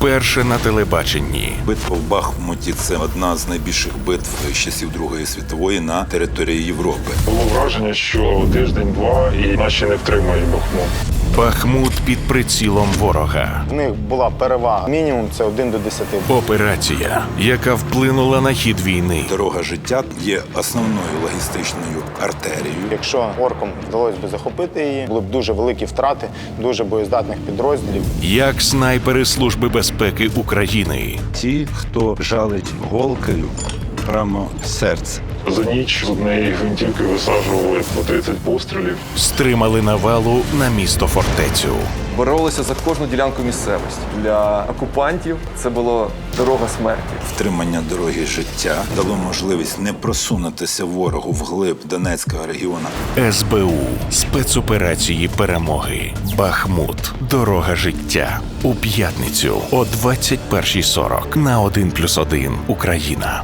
Вперше на телебаченні Битва в Бахмуті це одна з найбільших битв з часів Другої світової на території Європи. Було враження, що тиждень-два і наші не втримають Бахмут. Бахмут під прицілом ворога. В них була перевага. Мінімум це 1 до 10. Операція, яка вплинула на хід війни. Дорога життя є основною логістичною артерією. Якщо оркам вдалося б захопити її, були б дуже великі втрати, дуже боєздатних підрозділів. Як снайпери Служби безпеки України ті, хто жалить голкою прямо в серце. За ніч з однієї гвинтівки висаджували по 30 пострілів. стримали навалу на місто фортецю. боролися за кожну ділянку місцевості. Для окупантів це була дорога смерті. Втримання дороги життя дало можливість не просунутися ворогу вглиб Донецького регіону. СБУ спецоперації перемоги. Бахмут. Дорога життя. У п'ятницю о 21.40 на 1+,1 Україна.